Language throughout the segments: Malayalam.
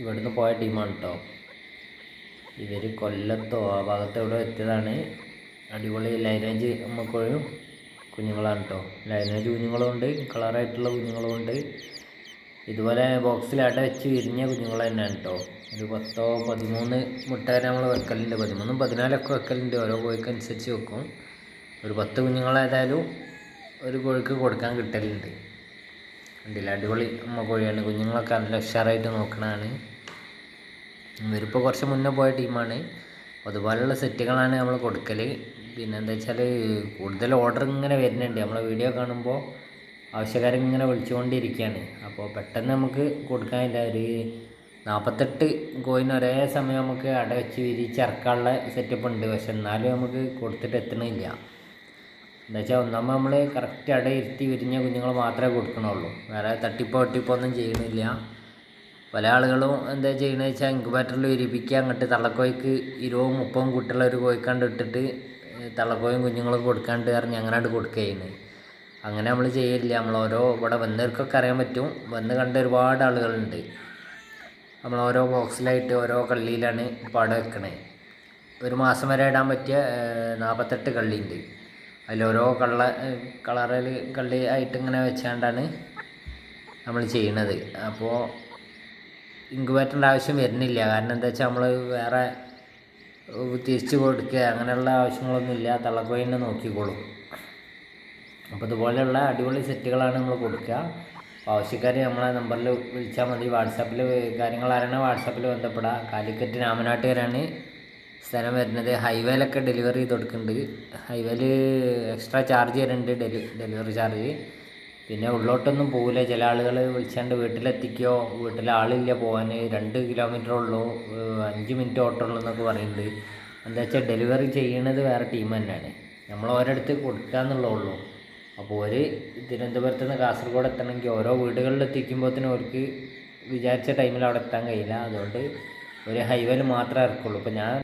ഇവിടുന്ന് പോയ ടീമാണ് കേട്ടോ ഇവർ കൊല്ലത്തോ ആ ഭാഗത്തെവിടെ എത്തിയതാണ്. അടിപൊളി ലൈനേജ് നമുക്കൊരു കുഞ്ഞുങ്ങളാണ് കേട്ടോ ലൈനേജ് കുഞ്ഞുങ്ങളും ഉണ്ട് കളറായിട്ടുള്ള കുഞ്ഞുങ്ങളും ഉണ്ട്. ഇതുപോലെ ബോക്സിലാട്ട വെച്ച് വിരിഞ്ഞ കുഞ്ഞുങ്ങൾ തന്നെയാണ് കേട്ടോ ഒരു പത്തോ പതിമൂന്ന് മുട്ട വരെ നമ്മൾ വെക്കലുണ്ട്. പതിമൂന്നും പതിനാലൊക്കെ വെക്കലുണ്ട്. ഓരോ കോഴിക്ക് അനുസരിച്ച് വെക്കും. ഒരു പത്ത് കുഞ്ഞുങ്ങളേതായാലും ഒരു കോഴിക്ക് കൊടുക്കാൻ കിട്ടലുണ്ട്. കണ്ടില്ല അടിപൊളി അമ്മ കോഴിയാണ്. കുഞ്ഞുങ്ങളൊക്കെ നല്ല ഉഷാറായിട്ട് നോക്കണതാണ്. ഇവരിപ്പോൾ കുറച്ച് മുന്നേ പോയ ടീമാണ്. അതുപോലെയുള്ള സെറ്റുകളാണ് നമ്മൾ കൊടുക്കൽ പിന്നെ എന്താ വെച്ചാൽ കൂടുതൽ ഓർഡർ ഇങ്ങനെ വരുന്നുണ്ട്. നമ്മളെ വീഡിയോ കാണുമ്പോൾ ആവശ്യക്കാരിങ്ങനെ വിളിച്ചുകൊണ്ടിരിക്കുകയാണ് അപ്പോൾ പെട്ടെന്ന് നമുക്ക് കൊടുക്കാനില്ല. ഒരു നാൽപ്പത്തെട്ട് കോയിൻ ഒരേ സമയം നമുക്ക് അട വെച്ച് വിരിച്ച് ഇറക്കാനുള്ള സെറ്റപ്പ് ഉണ്ട്. പക്ഷെ എന്നാലും നമുക്ക് കൊടുത്തിട്ട് എത്തണില്ല. എന്താ വെച്ചാൽ ഒന്നാമത് നമ്മൾ കറക്റ്റ് അട ഇരുത്തി വിരിഞ്ഞ കുഞ്ഞുങ്ങൾ മാത്രമേ കൊടുക്കണുള്ളൂ. വേറെ തട്ടിപ്പോ വെട്ടിപ്പോ ഒന്നും ചെയ്യണില്ല. പല ആളുകളും എന്താ ചെയ്യണമെന്ന് വെച്ചാൽ ഇൻക്യുബേറ്ററിൽ വിരിപ്പിക്കുക അങ്ങോട്ട് തള്ളക്കോയ്ക്ക് ഇരുപതും മുപ്പതും കുട്ടികളെ ഒരു കോയിക്കാണ്ട് ഇട്ടിട്ട് തള്ളക്കോയും കുഞ്ഞുങ്ങളും കൊടുക്കാണ്ട് പറഞ്ഞ് അങ്ങനെയാണ്ട് കൊടുക്കുകയാണ് അങ്ങനെ നമ്മൾ ചെയ്യില്ല നമ്മൾ ഓരോ ഇവിടെ വന്നവർക്കൊക്കെ അറിയാൻ പറ്റും. വന്ന് കണ്ട ഒരുപാട് ആളുകളുണ്ട്. നമ്മൾ ഓരോ ബോക്സിലായിട്ട് ഓരോ കള്ളിയിലാണ് പാടം വെക്കണേ. ഒരു മാസം വരെ ഇടാൻ പറ്റിയ നാൽപ്പത്തെട്ട് കള്ളിയുണ്ട്. അതിലോരോ കള്ള കളറിൽ കള്ളി ആയിട്ട് ഇങ്ങനെ വെച്ചാണ്ടാണ് നമ്മൾ ചെയ്യണത്. അപ്പോൾ ഇൻക്യുബേറ്ററിന്റെ ആവശ്യം വരുന്നില്ല. കാരണം എന്താ വെച്ചാൽ നമ്മൾ വേറെ തിരിച്ചു കൊടുക്കുക അങ്ങനെയുള്ള ആവശ്യങ്ങളൊന്നുമില്ല തള്ളക്കോയിനെ നോക്കിക്കോളും. അപ്പോൾ ഇതുപോലെയുള്ള അടിപൊളി സെറ്റുകളാണ് നമ്മൾ കൊടുക്കുക. ആവശ്യക്കാർ നമ്മളെ നമ്പറിൽ വിളിച്ചാൽ മതി. വാട്സാപ്പിൽ കാര്യങ്ങൾ അറിയണ വാട്സാപ്പിൽ ബന്ധപ്പെടാം. കാലിക്കറ്റ് രാമനാട്ടുകാരാണ് സ്ഥലം വരുന്നത് ഹൈവേയിലൊക്കെ ഡെലിവറി ചെയ്ത് കൊടുക്കുന്നുണ്ട് ഹൈവേയിൽ എക്സ്ട്രാ ചാർജ് വരുന്നുണ്ട് ഡെലി ഡെലിവറി ചാർജ്. പിന്നെ ഉള്ളോട്ടൊന്നും പോകില്ല ചില ആളുകൾ വിളിച്ചാണ്ട് വീട്ടിലെത്തിക്കോ. വീട്ടിൽ ആളില്ല പോകാൻ രണ്ട് കിലോമീറ്റർ ഉള്ളൂ. അഞ്ച് മിനിറ്റ് ഓട്ടമുള്ളൂ എന്നൊക്കെ പറയുന്നുണ്ട്. എന്താ വെച്ചാൽ ഡെലിവറി ചെയ്യണത് വേറെ ടീം തന്നെയാണ്. നമ്മൾ ഓരോടുത്ത് കൊടുക്കുക എന്നുള്ളേ ഉള്ളൂ. അപ്പോൾ ഒരു തിരുവനന്തപുരത്ത് നിന്ന് കാസർഗോഡ് എത്തണമെങ്കിൽ ഓരോ വീടുകളിൽ എത്തിക്കുമ്പോഴത്തേനും അവർക്ക് വിചാരിച്ച ടൈമിൽ അവിടെ എത്താൻ കഴിയില്ല. അതുകൊണ്ട് ഒരു ഹൈവേയിൽ മാത്രമേ ഇറക്കുള്ളൂ. ഇപ്പോൾ ഞാൻ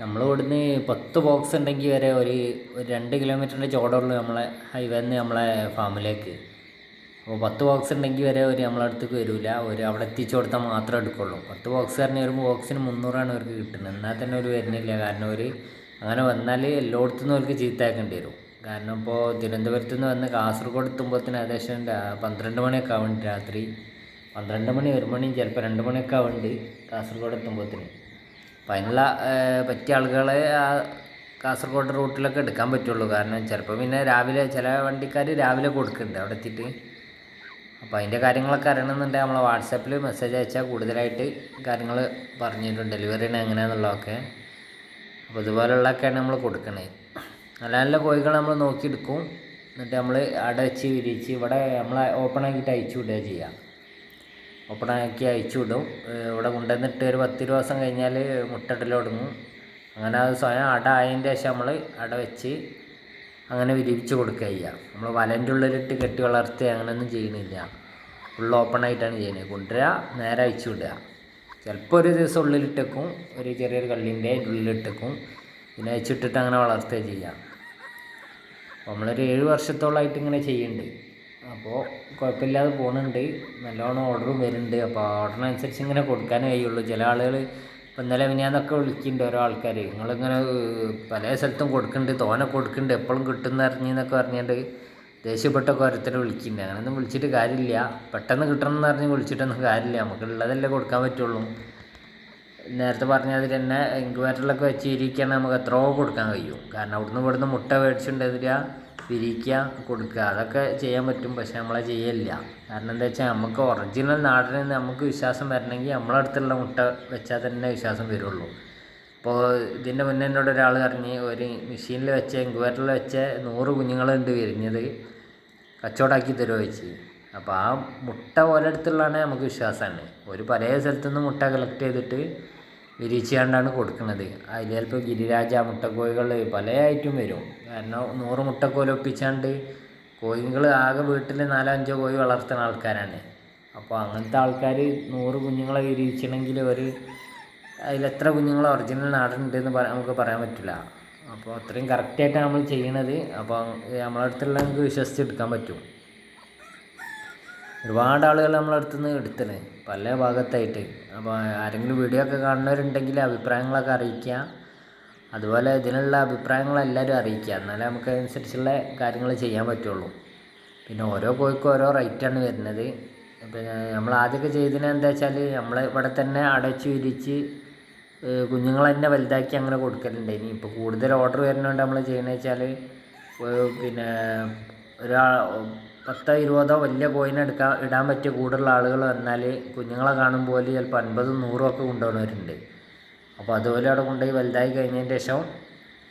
നമ്മൾ ഇവിടുന്ന് പത്ത് ബോക്സ് ഉണ്ടെങ്കിൽ വരെ ഒരു രണ്ട് കിലോമീറ്ററിന്റെ ചോടുള്ളൂ നമ്മളെ ഹൈവേന്ന് നമ്മളെ ഫാമിലേക്ക് അപ്പോൾ പത്ത് ബോക്സ് ഉണ്ടെങ്കിൽ വരെ ഒരു നമ്മളെ അടുത്തേക്ക് വരില്ല ഒരു അവിടെ എത്തിച്ചു കൊടുത്താൽ മാത്രമേ എടുക്കുള്ളൂ. പത്ത് ബോക്സ് പറഞ്ഞാൽ ഒരു ബോക്സിന് മുന്നൂറാണ് അവർക്ക് കിട്ടുന്നത്. എന്നാൽ തന്നെ ഒരു വരുന്നില്ല. കാരണം ഒരു അങ്ങനെ വന്നാൽ എല്ലായിടത്തു നിന്നും അവർക്ക് ചീത്തയാക്കേണ്ടി വരും. കാരണം ഇപ്പോൾ തിരുവനന്തപുരത്ത് നിന്ന് വന്ന് കാസർഗോഡ് എത്തുമ്പോഴത്തേന് ഏകദേശം പന്ത്രണ്ട് മണിയൊക്കെ ആവുന്നുണ്ട് രാത്രി. പന്ത്രണ്ട് മണി ഒരു മണിയും ചിലപ്പോൾ രണ്ട് മണിയൊക്കെ ആവുന്നുണ്ട് കാസർഗോഡ് എത്തുമ്പോഴത്തേന് അപ്പം അതിനുള്ള പറ്റിയ ആളുകളെ ആ കാസർഗോഡ് റൂട്ടിലൊക്കെ എടുക്കാൻ പറ്റുള്ളൂ. കാരണം ചിലപ്പോൾ പിന്നെ രാവിലെ ചില വണ്ടിക്കാർ രാവിലെ കൊടുക്കുന്നുണ്ട് അവിടെ എത്തിയിട്ട്. അപ്പോൾ അതിന്റെ കാര്യങ്ങളൊക്കെ അറിയണമെന്നുണ്ടെങ്കിൽ നമ്മളെ വാട്സാപ്പിൽ മെസ്സേജ് അയച്ചാൽ കൂടുതലായിട്ട് കാര്യങ്ങൾ പറഞ്ഞു തരും ഡെലിവറിന് എങ്ങനെയാണെന്നുള്ളതൊക്കെ അപ്പോൾ ഇതുപോലുള്ളതൊക്കെയാണ് നമ്മൾ കൊടുക്കണേ. നല്ല നല്ല കോഴികൾ നമ്മൾ നോക്കിയെടുക്കും. എന്നിട്ട് നമ്മൾ അവിടെ വെച്ച് വിരിച്ച് ഇവിടെ നമ്മളെ ഓപ്പൺ ആക്കിയിട്ട് അയച്ചു വിടുക ചെയ്യുക ഓപ്പൺ ആക്കി അയച്ചു വിടും. ഇവിടെ കൊണ്ടുവന്നിട്ട് ഒരു പത്ത് ദിവസം കഴിഞ്ഞാൽ മുട്ടടൽ തുടങ്ങും അങ്ങനെ അത് സ്വയം അട ആയതിന്റെ ശേഷം നമ്മൾ അട വെച്ച് അങ്ങനെ വിരിപ്പിച്ച് കൊടുക്കുക ചെയ്യുക നമ്മൾ വലന്റെ ഉള്ളിലിട്ട് കെട്ടി വളർത്തി അങ്ങനെയൊന്നും ചെയ്യണില്ല. ഫുൾ ഓപ്പൺ ആയിട്ടാണ് ചെയ്യുന്നത്. കൊണ്ടുവരിക നേരെ അയച്ചു വിടുക. ചിലപ്പോൾ ഒരു ദിവസം ഉള്ളിലിട്ടേക്കും ഒരു ചെറിയൊരു കള്ളിന്റെ ഉള്ളിലിട്ടേക്കും. പിന്നെ അയച്ചിട്ടിട്ട് അങ്ങനെ വളർത്തുക ചെയ്യുക നമ്മളൊരു ഏഴ് വർഷത്തോളമായിട്ട് ഇങ്ങനെ ചെയ്യുന്നുണ്ട്. അപ്പോൾ കുഴപ്പമില്ലാതെ പോകുന്നുണ്ട് നല്ലോണം ഓർഡറും വരുന്നുണ്ട്. അപ്പോൾ ഓർഡറിനനുസരിച്ച് ഇങ്ങനെ കൊടുക്കാനേ കഴിയുള്ളൂ. ചില ആളുകൾ ഇപ്പം ഇന്നലെ മിനിയാന്നൊക്കെ വിളിക്കുന്നുണ്ട് ഓരോ ആൾക്കാർ നിങ്ങളിങ്ങനെ പല സ്ഥലത്തും കൊടുക്കുന്നുണ്ട്. തോനെ കൊടുക്കുന്നുണ്ട്. എപ്പോഴും കിട്ടുന്ന അറിഞ്ഞെന്നൊക്കെ പറഞ്ഞുകൊണ്ട് ദേഷ്യപ്പെട്ടൊക്കെ ഓരോരുത്തർ വിളിക്കുന്നുണ്ട് അങ്ങനെയൊന്നും വിളിച്ചിട്ട് കാര്യമില്ല. പെട്ടെന്ന് കിട്ടണം എന്ന് പറഞ്ഞ് വിളിച്ചിട്ടൊന്നും കാര്യമില്ല. നമുക്ക് ഉള്ളതല്ലേ കൊടുക്കാൻ പറ്റുള്ളൂ. നേരത്തെ പറഞ്ഞ അതിൽ തന്നെ ഇൻക്യുബേറ്ററിലൊക്കെ വെച്ച് ഇരിക്കുകയാണെങ്കിൽ നമുക്ക് എത്രയോ കൊടുക്കാൻ കഴിയും. കാരണം അവിടുന്ന് ഇവിടുന്ന് മുട്ട മേടിച്ചുകൊണ്ട് തരിക വിരിക്കുക കൊടുക്കുക അതൊക്കെ ചെയ്യാൻ പറ്റും പക്ഷെ നമ്മളെ ചെയ്യലില്ല. കാരണം എന്താ വെച്ചാൽ നമുക്ക് ഒറിജിനൽ നാടിൽ നിന്ന് നമുക്ക് വിശ്വാസം വരണമെങ്കിൽ നമ്മളെ അടുത്തുള്ള മുട്ട വെച്ചാൽ തന്നെ വിശ്വാസം വരുള്ളൂ. ഇപ്പോൾ ഇതിന്റെ മുന്നേ എന്നോട് ഒരാൾ പറഞ്ഞ് ഒരു മെഷീനിൽ വെച്ച ഇൻക്യുബേറ്ററിൽ വെച്ച നൂറ് കുഞ്ഞുങ്ങളുണ്ട് വിരിഞ്ഞത് കച്ചവടമാക്കി തരുമോ വെച്ച് അപ്പോൾ ആ മുട്ട ഓരോരുത്തുള്ളതാണ് നമുക്ക് വിശ്വാസമാണ്. ഒരു പല സ്ഥലത്തുനിന്ന് മുട്ട കളക്ട് ചെയ്തിട്ട് വിരിച്ചാണ്ടാണ് കൊടുക്കുന്നത്. അതിൽ ചിലപ്പോൾ ഗിരിരാജ മുട്ടക്കോഴികൾ പല ഐറ്റം വരും. കാരണം നൂറ് മുട്ടക്കോലൊപ്പിച്ചാണ്ട് കോഴികൾ ആകെ വീട്ടിൽ നാലോ അഞ്ചോ കോഴി വളർത്തുന്ന ആൾക്കാരാണ്. അപ്പോൾ അങ്ങനത്തെ ആൾക്കാർ നൂറ് കുഞ്ഞുങ്ങളെ വിരിയിച്ചണമെങ്കിൽ ഒരു അതിലെത്ര കുഞ്ഞുങ്ങൾ ഒറിജിനൽ നാടുണ്ട് എന്ന് പറ- നമുക്ക് പറയാൻ പറ്റില്ല. അപ്പോൾ അത്രയും കറക്റ്റായിട്ടാണ് നമ്മൾ ചെയ്യണത്. അപ്പോൾ നമ്മളെ അടുത്തുള്ള നമുക്ക് വിശ്വസിച്ച് എടുക്കാൻ പറ്റും. ഒരുപാട് ആളുകൾ നമ്മളെ അടുത്ത് നിന്ന് എടുത്തിന് പല ഭാഗത്തായിട്ട്. അപ്പോൾ ആരെങ്കിലും വീഡിയോ ഒക്കെ കാണുന്നവരുണ്ടെങ്കിൽ അഭിപ്രായങ്ങളൊക്കെ അറിയിക്കുക. അതുപോലെ ഇതിനുള്ള അഭിപ്രായങ്ങൾ എല്ലാവരും അറിയിക്കുക. എന്നാലേ നമുക്ക് അതനുസരിച്ചുള്ള കാര്യങ്ങൾ ചെയ്യാൻ പറ്റുള്ളൂ. പിന്നെ ഓരോ കോഴിക്കും ഓരോ റേറ്റാണ് വരുന്നത്. പിന്നെ നമ്മൾ ആദ്യമൊക്കെ ചെയ്തതിന് എന്താ വെച്ചാൽ നമ്മൾ ഇവിടെ തന്നെ അടച്ചു വിരിച്ച് കുഞ്ഞുങ്ങൾ തന്നെ വലുതാക്കി അങ്ങനെ കൊടുക്കലുണ്ട്. ഇനി ഇപ്പോൾ കൂടുതൽ ഓർഡർ വരുന്നതുകൊണ്ട് നമ്മൾ ചെയ്യണമെന്ന് വെച്ചാൽ പിന്നെ ഒരാ പത്തോ ഇരുപതോ വലിയ കോയിൻ എടുക്കാൻ ഇടാൻ പറ്റിയ കൂടുതലുള്ള ആളുകൾ വന്നാൽ കുഞ്ഞുങ്ങളെ കാണുമ്പോൾ ചിലപ്പോൾ അൻപതും നൂറും ഒക്കെ കൊണ്ടുപോകുന്നവരുണ്ട് അപ്പോൾ അതുപോലെ അവിടെ കൊണ്ടുപോയി വലുതായി കഴിഞ്ഞതിന് ശേഷം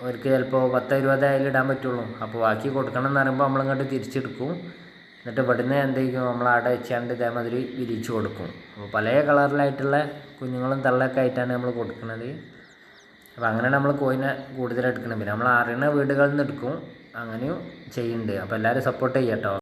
അവർക്ക് ചിലപ്പോൾ പത്തോ ഇരുപതോ ആയാലും ഇടാൻ പറ്റുള്ളൂ. അപ്പോൾ ബാക്കി കൊടുക്കണം എന്ന് പറയുമ്പോൾ നമ്മളിങ്ങോട്ട് തിരിച്ചെടുക്കും. എന്നിട്ട് ഇവിടുന്ന് എന്തെങ്കിലും നമ്മൾ ആടെ വെച്ചാണ്ട് ഇതേമാതിരി വിരിച്ചു കൊടുക്കും. അപ്പോൾ പല കളറിലായിട്ടുള്ള കുഞ്ഞുങ്ങളും തള്ളൊക്കെ ആയിട്ടാണ് നമ്മൾ കൊടുക്കുന്നത്. അപ്പോൾ അങ്ങനെ നമ്മൾ കോയിനെ കൂടുതൽ പിന്നെ നമ്മൾ അറിയുന്ന വീടുകളിൽ നിന്ന് എടുക്കും. അങ്ങനെയും ചെയ്യുന്നുണ്ട്. അപ്പോൾ എല്ലാവരും സപ്പോർട്ട് ചെയ്യാം